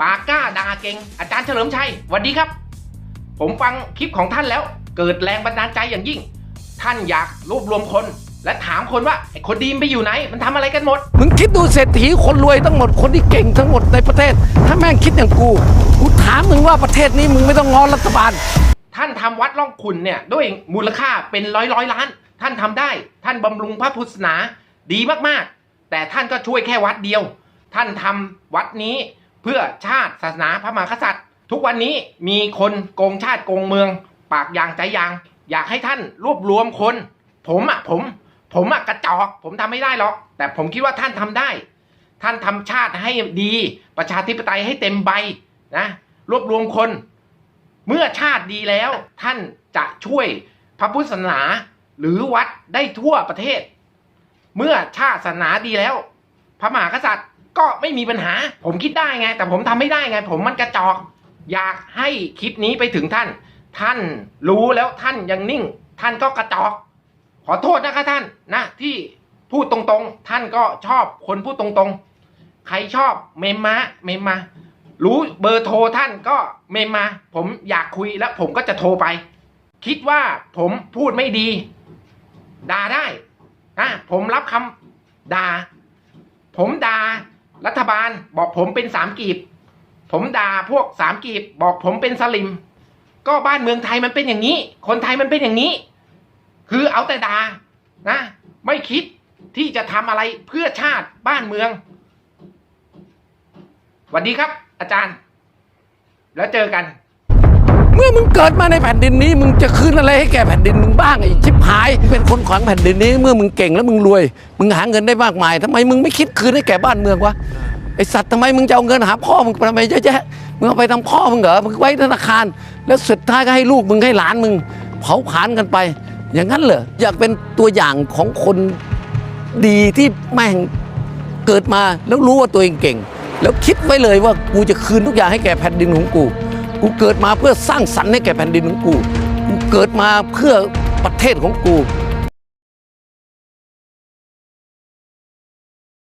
ปากกล้าด่าเก่งอาจารย์เฉลิมชัยสวัสดีครับ ผมฟังคลิปของท่านแล้ว เกิดแรงบันดาลใจอย่างยิ่ง ท่านอยากรวบรวมคน และถามคนว่าไอ้คนดีมนไปอยู่ไหน มันทำอะไรกันหมด มึงคิดดูเศรษฐีคนรวยทั้งหมดคนที่เก่งทั้งหมดในประเทศ ถ้าแม่งคิดอย่างกูกูถามมึงว่าประเทศนี้มึงไม่ต้องงอรัฐบาล ท่านทำวัดล่องขุนเนี่ยด้วยมูลค่าเป็นร้อยร้อยล้าน ท่านทำได้ ท่านบำรุงพระพุทธศาสนาดีมากๆ แต่ท่านก็ช่วยแค่วัดเดียว ท่านทำวัดนี้เพื่อชาติศาสนาพระมหากษัตริย์ ทุกวันนี้มีคนโกงชาติโกงเมือง ปากยางใจยาง อยากให้ท่านรวบรวมคน ผมอะผม ผมอะกระจอก ผมทำไม่ได้หรอก แต่ผมคิดว่าท่านทำได้ ท่านทำชาติให้ดีประชาธิปไตยให้เต็มใบนะรวบรวมคน เมื่อชาติดีแล้ว ท่านจะช่วยพระพุทธศาสนาหรือวัดได้ทั่วประเทศ เมื่อชาติศาสนาดีแล้ว พระมหากษัตริย์ ก็ไม่มีปัญหา ผมคิดได้ไง แต่ผมทำไม่ได้ไง ผมมันกระจอก อยากให้คลิปนี้ไปถึงท่าน ท่านรู้แล้วท่านยังนิ่ง ท่านก็กระจอก ขอโทษนะคะท่านนะ ที่พูดตรงๆ ท่านก็ชอบคนพูดตรงๆ ใครชอบเมมมาเมมมารู้เบอร์โทรท่านก็เมมมา ผมอยากคุยแล้วผมก็จะโทรไป คิดว่าผมพูดไม่ดีด่าได้นะผมรับคำด่าผมด่า รัฐบาลบอกผมเป็นสามกีบ ผมด่าพวกสามกีบ บอกผมเป็นสลิม ก็บ้านเมืองไทยมันเป็นอย่างนี้ คนไทยมันเป็นอย่างนี้ คือเอาแต่ด่านะ ไม่คิดที่จะทำอะไรเพื่อชาติบ้านเมืองสวัสดีครับ อาจารย์ แล้วเจอกัน เมื่อมึงเกิดมาในแผ่นดินนี้ มึงจะคืนอะไรให้แก่แผ่นดินมึงบ้างไอ้ชิบหาย เป็นคนของแผ่นดินนี้ เมื่อมึงเก่งแล้วมึงรวย มึงหาเงินได้มากมายทำไมมึงไม่คิดคืนให้แก่บ้านเมืองวะไอสัตว์ทำไมมึงจะเอาเงินหาพ่อมึงไปทำไมเยอะแยะมึงเอาไปทำพ่อมึงเหรอมึงไว้ธนาคาร แล้วสุดท้ายก็ให้ลูกมึงให้หลานมึง เผาผลาญกันไป อย่างนั้นเหรออยากเป็นตัวอย่างของคนดีที่แม่งเกิดมาแล้วรู้ว่าตัวเองเก่ง แล้วคิดไว้เลยว่ากูจะคืนทุกอย่างให้แก่แผ่นดินของกู กูเกิดมาเพื่อสร้างสรรค์ให้แก่แผ่นดินของกู กูเกิดมาเพื่อประเทศของกู